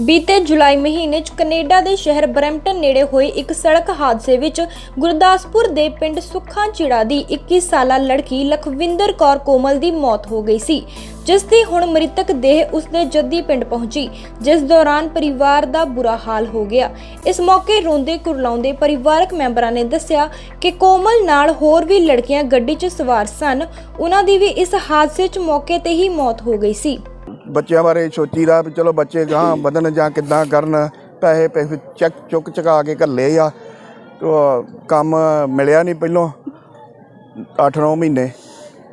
ਬੀਤੇ ਜੁਲਾਈ ਮਹੀਨੇ 'ਚ ਕੈਨੇਡਾ ਦੇ ਸ਼ਹਿਰ ਬਰੈਂਪਟਨ ਨੇੜੇ ਹੋਏ ਇੱਕ ਸੜਕ ਹਾਦਸੇ ਵਿੱਚ ਗੁਰਦਾਸਪੁਰ ਦੇ ਪਿੰਡ ਸੁੱਖਾਂ ਚਿੜਾ ਦੀ 21 ਸਾਲਾ ਲੜਕੀ ਲਖਵਿੰਦਰ ਕੌਰ ਕੋਮਲ ਦੀ ਮੌਤ ਹੋ ਗਈ ਸੀ, ਜਿਸ ਦੀ ਹੁਣ ਮ੍ਰਿਤਕ ਦੇਹ ਉਸਦੇ ਜੱਦੀ ਪਿੰਡ ਪਹੁੰਚੀ, ਜਿਸ ਦੌਰਾਨ ਪਰਿਵਾਰ ਦਾ ਬੁਰਾ ਹਾਲ ਹੋ ਗਿਆ। ਇਸ ਮੌਕੇ ਰੋਂਦੇ ਕੁਰਲਾਉਂਦੇ ਪਰਿਵਾਰਕ ਮੈਂਬਰਾਂ ਨੇ ਦੱਸਿਆ ਕਿ ਕੋਮਲ ਨਾਲ ਹੋਰ ਵੀ ਲੜਕੀਆਂ ਗੱਡੀ 'ਚ ਸਵਾਰ ਸਨ, ਉਹਨਾਂ ਦੀ ਵੀ ਇਸ ਹਾਦਸੇ 'ਚ ਮੌਕੇ ਤੇ ਹੀ ਮੌਤ ਹੋ ਗਈ ਸੀ। ਬੱਚਿਆਂ ਬਾਰੇ ਸੋਚੀਦਾ ਵੀ ਚਲੋ ਬੱਚੇ ਗਾਂ ਵਧਣ ਜਾਂ ਕਿੱਦਾਂ ਕਰਨ, ਪੈਸੇ ਪੈਸੇ ਚੱਕ ਚੁੱਕ ਚੁਕਾ ਕੇ ਘੱਲੇ ਆ। ਤੋ ਕੰਮ ਮਿਲਿਆ ਨਹੀਂ ਪਹਿਲੋਂ 8-9 ਮਹੀਨੇ।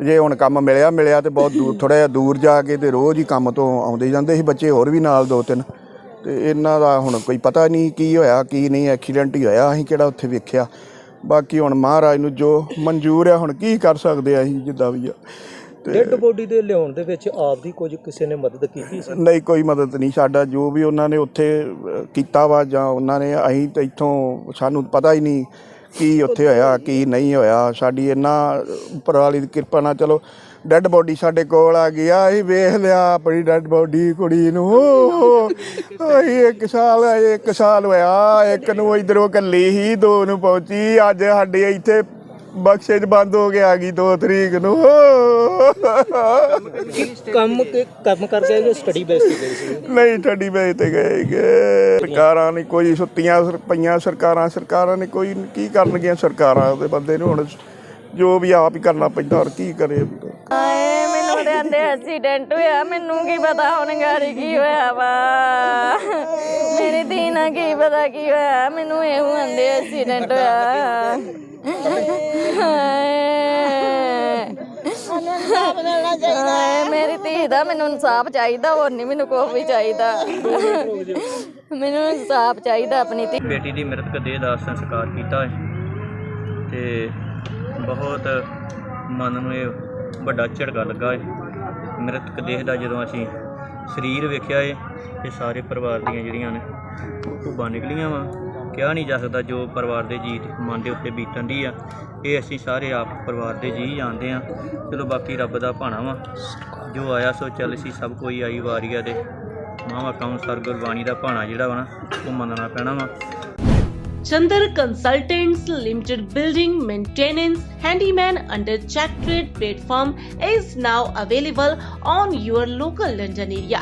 ਜੇ ਹੁਣ ਕੰਮ ਮਿਲਿਆ ਮਿਲਿਆ ਤੇ ਬਹੁਤ ਦੂਰ ਥੋੜਾ ਜਿਹਾ ਦੂਰ ਜਾ ਕੇ ਤੇ ਰੋਜ਼ ਹੀ ਕੰਮ ਤੋਂ ਆਉਂਦੇ ਜਾਂਦੇ ਸੀ ਬੱਚੇ ਹੋਰ ਵੀ ਨਾਲ ਦੋ ਤਿੰਨ। ਤੇ ਇਹਨਾਂ ਦਾ ਹੁਣ ਕੋਈ ਪਤਾ ਨਹੀਂ ਕੀ ਹੋਇਆ, ਕੀ ਨਹੀਂ ਐਕਸੀਡੈਂਟ ਹੀ ਹੋਇਆ, ਅਸੀਂ ਕਿਹੜਾ ਉੱਥੇ ਵੇਖਿਆ। ਬਾਕੀ ਹੁਣ ਮਹਾਰਾਜ ਨੂੰ ਜੋ ਮਨਜ਼ੂਰ ਆ, ਹੁਣ ਕੀ ਕਰ ਸਕਦੇ ਆ ਅਸੀਂ ਜਿੱਦਾਂ ਵੀ ਆ। ਡੈੱਡ ਬੋਡੀ ਦੇ ਲਿਆਉਣ ਦੇ ਵਿੱਚ ਆਪ ਦੀ ਕੁਝ ਕਿਸੇ ਨੇ ਮਦਦ ਕੀਤੀ ਸੀ? ਨਹੀਂ ਕੋਈ ਮਦਦ ਨਹੀਂ ਸਾਡਾ ਜੋ ਵੀ ਉਹਨਾਂ ਨੇ ਉੱਥੇ ਕੀਤਾ ਵਾ ਜਾਂ ਉਹਨਾਂ ਨੇ ਅਸੀਂ ਤਾਂ ਇੱਥੋਂ ਸਾਨੂੰ ਪਤਾ ਹੀ ਨਹੀਂ ਕੀ ਉੱਥੇ ਹੋਇਆ ਕੀ ਨਹੀਂ ਹੋਇਆ। ਸਾਡੀ ਇੰਨਾ ਉੱਪਰ ਵਾਲੀ ਦੀ ਕਿਰਪਾ ਨਾਲ ਚਲੋ ਡੈੱਡ ਬੋਡੀ ਸਾਡੇ ਕੋਲ ਆ ਗਈ ਆ ਅਸੀਂ ਵੇਖ ਲਿਆ ਆਪਣੀ ਡੈੱਡ ਬੋਡੀ ਕੁੜੀ ਨੂੰ। ਅਸੀਂ ਇੱਕ ਸਾਲ ਇੱਕ ਸਾਲ ਹੋਇਆ ਇੱਕ ਨੂੰ ਇਧਰੋਂ ਕੱਲੀ ਹੀ ਦੋ ਨੂੰ ਪਹੁੰਚੀ ਅੱਜ ਸਾਡੇ ਇੱਥੇ ਬਕਸੇ 'ਚ ਬੰਦ ਹੋ ਕੇ ਆ ਗਈ 2 ਤਰੀਕ ਨੂੰ। ਕੰਮ ਕੇ ਕੰਮ ਕਰਕੇ ਜਾਂ ਸਟੱਡੀ ਬੇਸ ਤੇ ਗਏ ਸੀ? ਨਹੀਂ ਠੱਡੀ ਵੇਚ ਤੇ ਗਏ ਗੇ। ਸਰਕਾਰਾਂ ਨੇ ਕੋਈ ਸੁੱਤੀਆਂ ਪਈਆਂ ਸਰਕਾਰਾਂ ਸਰਕਾਰਾਂ ਨੇ ਕੋਈ ਕੀ ਕਰਨਗੀਆਂ ਸਰਕਾਰਾਂ ਦੇ ਬੰਦੇ ਨੂੰ ਹੁਣ? ਜੋ ਵੀ ਆਪ ਹੀ ਕਰਨਾ ਪੈਂਦਾ ਹੋਰ ਕੀ ਕਰੇ? ਆਏ ਮੈਨੂੰ ਤੇ ਆਂਦੇ ਐਕਸੀਡੈਂਟ ਹੋਇਆ ਮੈਨੂੰ ਕੀ ਪਤਾ ਹੁਣ ਗਾੜੀ ਕੀ ਹੋਇਆ ਵਾ? ਮੇਰੀ ਧੀ ਨਾਲ ਕੀ ਪਤਾ ਕੀ ਹੋਇਆ? ਮੈਨੂੰ ਇਹੋ ਆਂਦੇ ਐਕਸੀਡੈਂਟ ਹੋਇਆ। ਹਾਏ ਮੇਰੀ ਧੀ ਦਾ ਮੈਨੂੰ ਇਨਸਾਫ ਚਾਹੀਦਾ, ਹੋਰ ਨਹੀਂ ਮੈਨੂੰ ਕੁਛ ਵੀ ਚਾਹੀਦਾ। ਮੈਨੂੰ ਇਨਸਾਫ ਚਾਹੀਦਾ ਆਪਣੀ ਧੀ। ਬੇਟੀ ਦੀ ਮ੍ਰਿਤਕ ਦੇਹ ਦਾ ਸੰਸਕਾਰ ਕੀਤਾ ਹੈ ਤੇ ਬਹੁਤ ਮਨ ਨੂੰ ਇਹ ਵੱਡਾ ਝਟਕਾ ਲੱਗਾ ਹੈ। ਮ੍ਰਿਤਕ ਦੇਹ ਦਾ ਜਦੋਂ ਅਸੀਂ ਸਰੀਰ ਵੇਖਿਆ ਏ ਤੇ ਸਾਰੇ ਪਰਿਵਾਰ ਦੀਆਂ ਜਿਹੜੀਆਂ ਨੇ ਧੁੱਬਾਂ ਨਿਕਲੀਆਂ ਵਾ। ਕਿਹਾ ਨਹੀਂ ਜਾ ਸਕਦਾ ਜੋ ਪਰਿਵਾਰ ਦੇ ਜੀ ਮਨ ਦੇ ਉੱਤੇ ਬੀਤਣ ਦੀ ਆ ਇਹ ਅਸੀਂ ਸਾਰੇ ਆਪ ਪਰਿਵਾਰ ਦੇ ਜੀ ਜਾਣਦੇ ਆ ਚਲੋ ਬਾਕੀ ਰੱਬ ਦਾ ਭਾਣਾ ਵਾ ਜੋ ਆਇਆ ਸੋ ਚੱਲ ਸੀ ਸਭ ਕੋਈ ਆਈ ਵਾਰੀਆ ਦੇ ਮਾਵਾ ਕਾਉਂਸਰ ਗੁਰਬਾਣੀ ਦਾ ਭਾਣਾ ਜਿਹੜਾ ਵਾ ਨਾ ਉਹ ਮੰਨਣਾ ਪੈਣਾ ਵਾ Chandar Consultants Limited Building Maintenance Handyman under Check Trade platform is now available on your local London area.